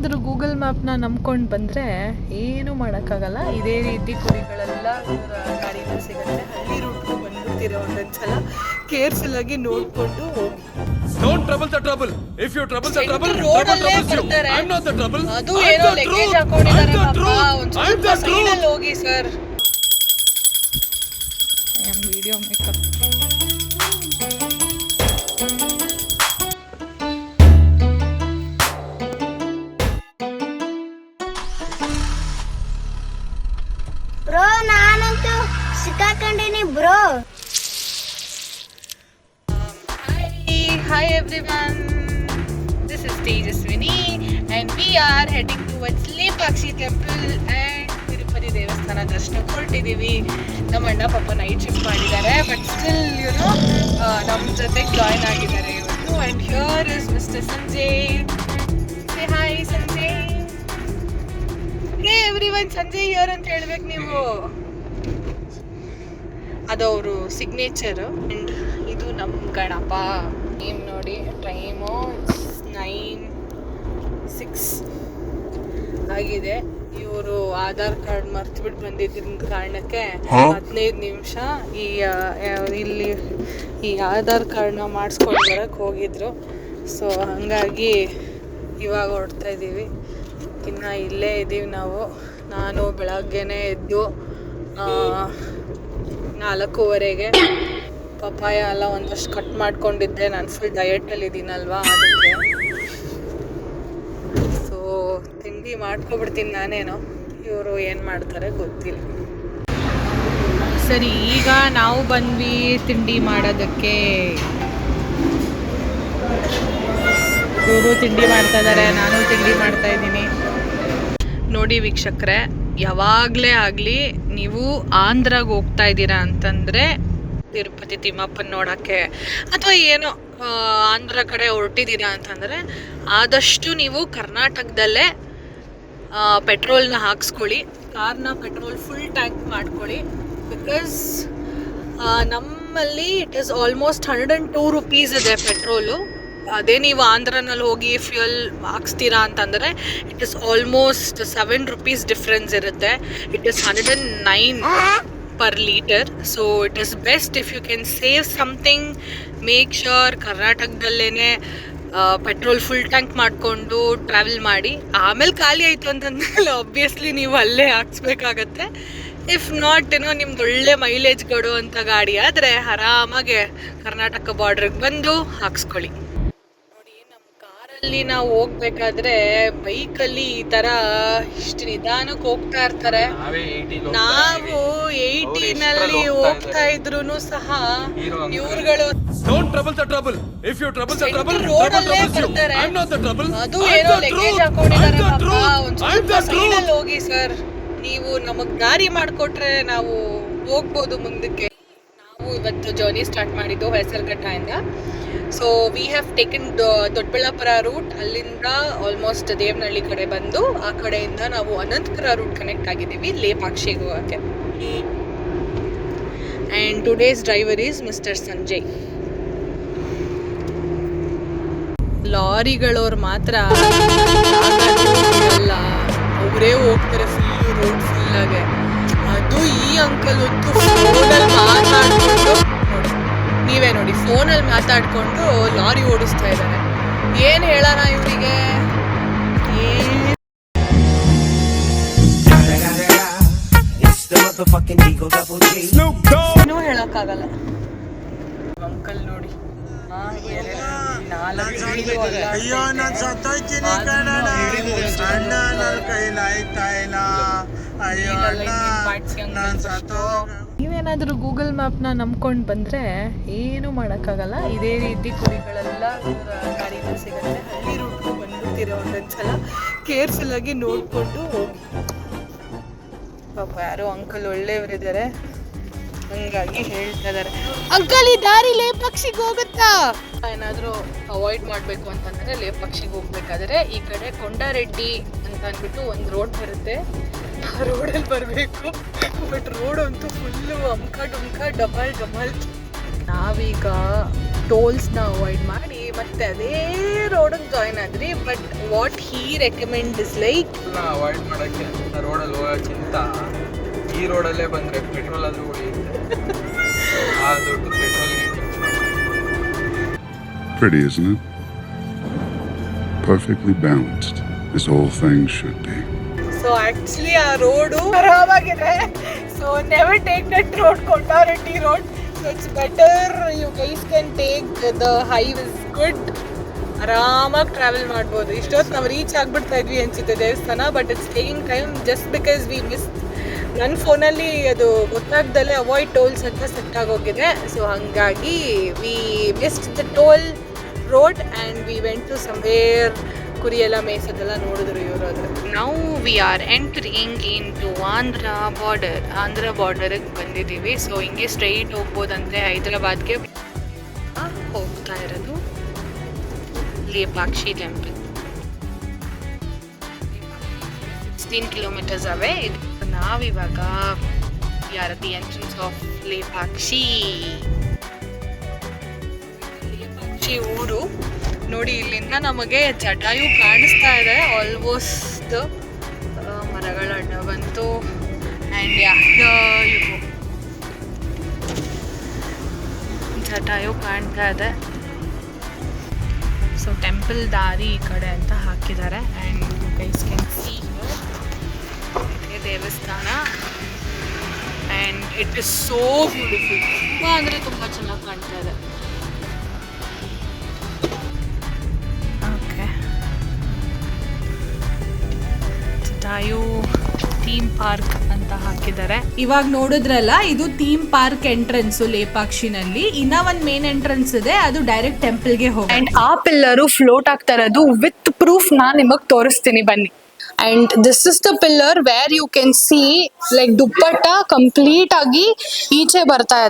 ನೀವೇನಾದರೂ ಗೂಗಲ್ ಮ್ಯಾಪ್ನ ನಂಬ್ಕೊಂಡು ಬಂದರೆ ಏನೂ ಮಾಡೋಕ್ಕಾಗಲ್ಲ ಇದೇ ರೀತಿ ಕುರಿಗಳೆಲ್ಲ ಗಾಡಿನಲ್ಲಿ ಸಿಗುತ್ತೆ ಹಳ್ಳಿ ರೂಟ್ಗೆ ಬಂದುಬಿಟ್ಟಿರೋ ಒಂದೊಂದ್ಸಲ ಕೇರ್ಫುಲ್ ಆಗಿ ನೋಡಿಕೊಂಡು ಹೋಗಿ Don't trouble the trouble. If you trouble the trouble, Center trouble troubles you. I'm not the trouble. ಅದು I'm ಏನೋ the ಲಗೇಜ್ truth. ಹಾಕೊಂಡಿದ್ದಾರೆ I'm the truth. I'm the ಸೈಡಲ್ಲಿ truth. ಹೋಗಿ sir I am video makeup Hi, hi everyone. This is Tejaswini and we are heading towards Lepakshi temple and Tirupati ದೇವಸ್ಥಾನ ದರ್ಶನ ಹೊರಟಿದ್ದೀವಿ ನಮ್ಮ ಅಣ್ಣ ಪಾಪ ನೈಟ್ ಶಿಫ್ಟ್ ಮಾಡಿದ್ದಾರೆ ಬಟ್ ಸ್ಟಿಲ್ ಯುನೋ ನಮ್ಮ ಜೊತೆಗೆ ಜಾಯ್ನ್ ಆಗಿದ್ದಾರೆ ಇವತ್ತು. And here is mister Sanjay say hi Sanjay hey everyone Sanjay here ಅಂತ ಹೇಳ್ಬೇಕು ನೀವು. ಅದು ಅವರು ಸಿಗ್ನೇಚರು ಆ್ಯಂಡ್ ಇದು ನಮ್ಮ ಗಣಪ. ಟೈಮ್ ನೋಡಿ ಟೈಮು ನೈನ್ ಸಿಕ್ಸ್ ಆಗಿದೆ. ಇವರು ಆಧಾರ್ ಕಾರ್ಡ್ ಮರ್ತ್ಬಿಟ್ಟು ಬಂದಿದ್ದ ಕಾರಣಕ್ಕೆ ಹದಿನೈದು ನಿಮಿಷ ಈ ಇಲ್ಲಿ ಈ ಆಧಾರ್ ಕಾರ್ಡ್ನ ಮಾಡಿಸ್ಕೊಂಡು ಬರಕ್ಕೆ ಹೋಗಿದ್ರು. ಸೊ ಹಾಗಾಗಿ ಇವಾಗ ಹೊರಡ್ತಾ ಇದ್ದೀವಿ ಇನ್ನು ಇಲ್ಲೇ ಇದ್ದೀವಿ ನಾವು. ನಾನು ಬೆಳಗ್ಗೆನೇ ಎದ್ದು ನಾಲ್ಕೂವರೆಗೆ ಪಪಾಯ ಎಲ್ಲ ಒಂದಷ್ಟು ಕಟ್ ಮಾಡ್ಕೊಂಡಿದ್ದೆ. ನಾನು ಫುಲ್ ಡಯೆಟಲ್ಲಿ ಇದ್ದೀನಲ್ವಾ ಅದಕ್ಕೆ. ಸೊ ತಿಂಡಿ ಮಾಡ್ಕೊಬಿಡ್ತೀನಿ ನಾನೇನು. ಇವರು ಏನು ಮಾಡ್ತಾರೆ ಗೊತ್ತಿಲ್ಲ. ಸರಿ, ಈಗ ನಾವು ಬಂದ್ವಿ ತಿಂಡಿ ಮಾಡೋದಕ್ಕೆ. ಇವರು ತಿಂಡಿ ಮಾಡ್ತಾ ಇದ್ದಾರೆ ನಾನು ತಿಂಡಿ ಮಾಡ್ತಾ ಇದ್ದೀನಿ. ನೋಡಿ ವೀಕ್ಷಕರೇ, ಯಾವಾಗಲೇ ಆಗಲಿ ನೀವು ಆಂಧ್ರಾಗೆ ಹೋಗ್ತಾ ಇದ್ದೀರಾ ಅಂತಂದರೆ ತಿರುಪತಿ ತಿಮ್ಮಪ್ಪನ ನೋಡೋಕ್ಕೆ ಅಥವಾ ಏನೋ ಆಂಧ್ರ ಕಡೆ ಹೊರಟಿದ್ದೀರಾ ಅಂತಂದರೆ ಆದಷ್ಟು ನೀವು ಕರ್ನಾಟಕದಲ್ಲೇ ಪೆಟ್ರೋಲ್ನ ಹಾಕ್ಸ್ಕೊಳ್ಳಿ, ಕಾರ್ನ ಪೆಟ್ರೋಲ್ ಫುಲ್ ಟ್ಯಾಂಕ್ ಮಾಡ್ಕೊಳ್ಳಿ. ಬಿಕಾಸ್ ನಮ್ಮಲ್ಲಿ it is almost hundred and two rupees ಇದೆ ಪೆಟ್ರೋಲು. ಅದೇ ನೀವು ಆಂಧ್ರನಲ್ಲಿ ಹೋಗಿ ಫ್ಯೂಯಲ್ ಹಾಕ್ಸ್ತೀರಾ ಅಂತಂದರೆ it is almost seven rupees difference ಇರುತ್ತೆ. It is hundred and nine per litre so it is best if you can save something make sure ಕರ್ನಾಟಕದಲ್ಲೇ petrol full tank ಮಾಡಿಕೊಂಡು ಟ್ರಾವೆಲ್ ಮಾಡಿ. ಆಮೇಲೆ ಖಾಲಿ ಆಯಿತು ಅಂತಂದ್ಮೇಲೆ ಆಬ್ವಿಯಸ್ಲಿ ನೀವು ಅಲ್ಲೇ ಹಾಕ್ಸ್ಬೇಕಾಗತ್ತೆ. ಇಫ್ ನಾಟ್ ಏನೋ ನಿಮ್ದು ಒಳ್ಳೆ ಮೈಲೇಜ್ ಕೊಡುವಂಥ ಗಾಡಿ ಆದರೆ ಆರಾಮಾಗೆ ಕರ್ನಾಟಕ ಬಾರ್ಡ್ರಿಗೆ ಬಂದು ಹಾಕ್ಸ್ಕೊಳ್ಳಿ. ಅಲ್ಲಿ ನಾವು ಹೋಗ್ಬೇಕಾದ್ರೆ ಬೈಕ್ ಅಲ್ಲಿ ಈ ತರ ಇಷ್ಟ ನಿಧಾನಕ್ ಹೋಗ್ತಾ ಇರ್ತಾರೆ. ನಾವು ಏಯ್ಟೀನ್ ಅಲ್ಲಿ ಹೋಗ್ತಾ ಇದ್ರುನು ಸಹ ಇವ್ರುಗಳು ಹೋಗಿ ಸರ್. ನೀವು ನಮಗ್ ದಾರಿ ಮಾಡ್ಕೊಟ್ರೆ ನಾವು ಹೋಗ್ಬೋದು ಮುಂದಕ್ಕೆ. ಇವತ್ತು ಜರ್ನಿ ಸ್ಟಾರ್ಟ್ ಮಾಡಿದ್ದು ಹೆಸರುಘಟ್ಟದಿಂದ so we have taken Doddaballapura route ಅಲ್ಲಿಂದ ಆಲ್ಮೋಸ್ಟ್ ದೇವನಹಳ್ಳಿ ಕಡೆ ಬಂದು ಆ ಕಡೆಯಿಂದ ನಾವು ಅನಂತಪುರ ರೂಟ್ ಕನೆಕ್ಟ್ ಆಗಿದ್ದೀವಿ ಲೇಪಾಕ್ಷಿಗೆ ಹೋಗೋಕ್ಕೆ and today's driver is mister Sanjay. ಲಾರಿಗಳವ್ರು ಮಾತ್ರ ಅವರೇ ಹೋಗ್ತಾರೆ ಫುಲ್ಲು ರೋಡ್ ಫುಲ್ಲಾಗೆ ಅದು ಈ ಅಂಕಲ್ ಒಂದು ಫೋನಲ್ಲಿ ಮಾತಾಡ್ಕೊಂಡು ನೀವೇ ನೋಡಿ ಫೋನಲ್ಲಿ ಮಾತಾಡ್ಕೊಂಡು ಲಾರಿ ಓಡಿಸ್ತಾ ಇದ್ದಾರೆ ಏನು ಹೇಳೋಣ ಇವರಿಗೆ. ಏನೂ ಹೇಳೋಕ್ಕಾಗಲ್ಲ ಅಂಕಲ್ ನೋಡಿ. ಅಯ್ಯೋ ನಾನ್ ಸತ್ತೋಯ್ತೀನಿ ನನ್ನ ಕೈಲಾಯ್ತಾ ನೀವೇನಾದರೂ ಗೂಗಲ್ ಮ್ಯಾಪ್ನ ನಂಬ್ಕೊಂಡು ಬಂದರೆ ಏನೂ ಮಾಡೋಕ್ಕಾಗಲ್ಲ. ಇದೇ ರೀತಿ ಕುರಿಗಳೆಲ್ಲ ಗಾಡಿನಲ್ಲಿ ಸಿಗುತ್ತೆ. ಹಳ್ಳಿ ರೂಟ್ಗೂ ಬಂದ್ಬಿಡ್ತೀರ ಒಂದೊಂದ್ಸಲ ಕೇರ್ಫುಲ್ ಆಗಿ ನೋಡಿಕೊಂಡು ಹೋಗಿ. ಪಾಪ ಯಾರೋ ಅಂಕಲ್ ಒಳ್ಳೆಯವರಿದ್ದಾರೆ. ಹಂಗಾಗಿ ಹೇಳ್ತಾ ಇದ್ದಾರೆ. ಅಂಕಲ್ ಈ ದಾರಿ ಲೇಪಕ್ಷಿಗೆ ಹೋಗುತ್ತಾ? ಏನಾದರೂ ಅವಾಯ್ಡ್ ಮಾಡಬೇಕು ಅಂತಂದರೆ ಲೇಪಕ್ಷಿಗೆ ಹೋಗ್ಬೇಕಾದ್ರೆ ಈ ಕಡೆ ಕೊಂಡಾರೆಡ್ಡಿ ಅಂತ ಅಂದ್ಬಿಟ್ಟು ಒಂದು ರೋಡ್ ಬರುತ್ತೆ. ರೋಡಲ್ಲಿ ಬರಬೇಕು. ಬಟ್ ರೋಡ್ ಅಂತೂ ಫುಲ್ಲು ಅಮ್ಕ ಡುಮ್ಕ ಡಬಲ್ ಡಬಲ್. ನಾವೀಗ ಟೋಲ್ಸ್ನ ಅವಾಯ್ಡ್ ಮಾಡಿ ಮತ್ತೆ ಅದೇ ರೋಡಿಗೆ ಜಾಯ್ನ್ ಆದ್ರಿ. But what he recommend is like avoid ಮಾಡಕ್ಕೆ ರೋಡಲ್ಲಿ ಹೋಗೋಕ್ಕಿಂತ ಈ ರೋಡಲ್ಲೇ ಬಂದ್ರೆ ಪೆಟ್ರೋಲ್ ಆದ್ರೂ ಉಳಿಯುತ್ತೆ. ಆ ದುಡ್ಡು ಪೆಟ್ರೋಲ್ಗೆ Pretty, isn't it? Perfectly balanced, as all things should be. So actually ಆ road ಆರಾಮಾಗಿದೆ so never take that road Kottareddy road so it's better you guys can take the highways good ಆರಾಮಾಗಿ travel ಮಾಡ್ಬೋದು. ಇಷ್ಟೊತ್ತು ನಾವು reach ಆಗ್ಬಿಡ್ತಾ ಇದ್ವಿ ಅನಿಸುತ್ತೆ ದೇವಸ್ಥಾನ but it's taking time just because we miss ನನ್ನ ಫೋನಲ್ಲಿ ಅದು ಗೊತ್ತಾಗ್ದಲ್ಲೇ ಅವಾಯ್ಡ್ ಟೋಲ್ಸ್ ಅಂತ ಸೆಟ್ ಆಗೋಗಿದೆ. ಸೊ ಹಾಗಾಗಿ we missed the toll road and we went to somewhere ಕುರಿ ಎಲ್ಲ ಮೇಯ್ಸೋದೆಲ್ಲ ನೋಡಿದ್ರು ಇವರು ಅದು ನಾವು we are entering into Andhra border Andhra ಬಾರ್ಡರಿಗೆ ಬಂದಿದ್ದೀವಿ. ಸೊ ಹಿಂಗೆ ಸ್ಟ್ರೈಟ್ ಹೋಗ್ಬೋದಂದರೆ ಹೈದರಾಬಾದ್ಗೆ ಹೋಗ್ತಾ ಇರೋದು ಲೇಪಾಕ್ಷಿ ಟೆಂಪಲ್ ಸಿಕ್ಸ್ಟೀನ್ ಕಿಲೋಮೀಟರ್ಸ್ ಅವೆ ಇದು ನಾವಿವಾಗ are the entrance of Lepakshi Lepakshi ಊರು. ನೋಡಿ ಇಲ್ಲಿಂದ ನಮಗೆ ಜಟಾಯು ಕಾಣಿಸ್ತಾ ಇದೆ. ಆಲ್ಮೋಸ್ಟ್ ಮರಗಳ ಅಡ್ಡ ಬಂತು. ಆ್ಯಂಡ್ ಇವು ಜಟಾಯು ಕಾಣ್ತಾ ಇದೆ. ಸೊ ಟೆಂಪಲ್ ದಾರಿ ಈ ಕಡೆ ಅಂತ ಹಾಕಿದ್ದಾರೆ. ಆ್ಯಂಡ್ ಗೈಸ್ ಕ್ಯಾನ್ ಸಿ ದೇವಸ್ಥಾನ. And it is so beautiful ತುಂಬ ಅಂದರೆ ತುಂಬ ಚೆನ್ನಾಗಿ ಕಾಣ್ತಾ ಇದೆ. ಜಟಾಯು ಥೀಮ್ ಪಾರ್ಕ್ ಅಂತ ಹಾಕಿದ್ದಾರೆ. ಇವಾಗ ನೋಡಿದ್ರಲ್ಲ ಇದು ಥೀಮ್ ಪಾರ್ಕ್ ಎಂಟ್ರೆನ್ಸ್ ಲೇಪಾಕ್ಷಿನಲ್ಲಿ. ಇನ್ನ ಒಂದ್ ಮೇನ್ ಎಂಟ್ರೆನ್ಸ್ ಇದೆ ಅದು ಡೈರೆಕ್ಟ್ ಟೆಂಪಲ್ಗೆ ಹೋಗಿ ಅಂಡ್ ಆ ಪಿಲ್ಲರು ಫ್ಲೋಟ್ ಆಗ್ತಾ ಇರೋದು ವಿತ್ ಪ್ರೂಫ್ ನಾನ್ ನಿಮಗೆ ತೋರಿಸ್ತೀನಿ ಬನ್ನಿ. And this is the pillar where you can see like dupatta complete ಆಗಿ ಈಚೆ ಬರ್ತಾ ಇದೆ.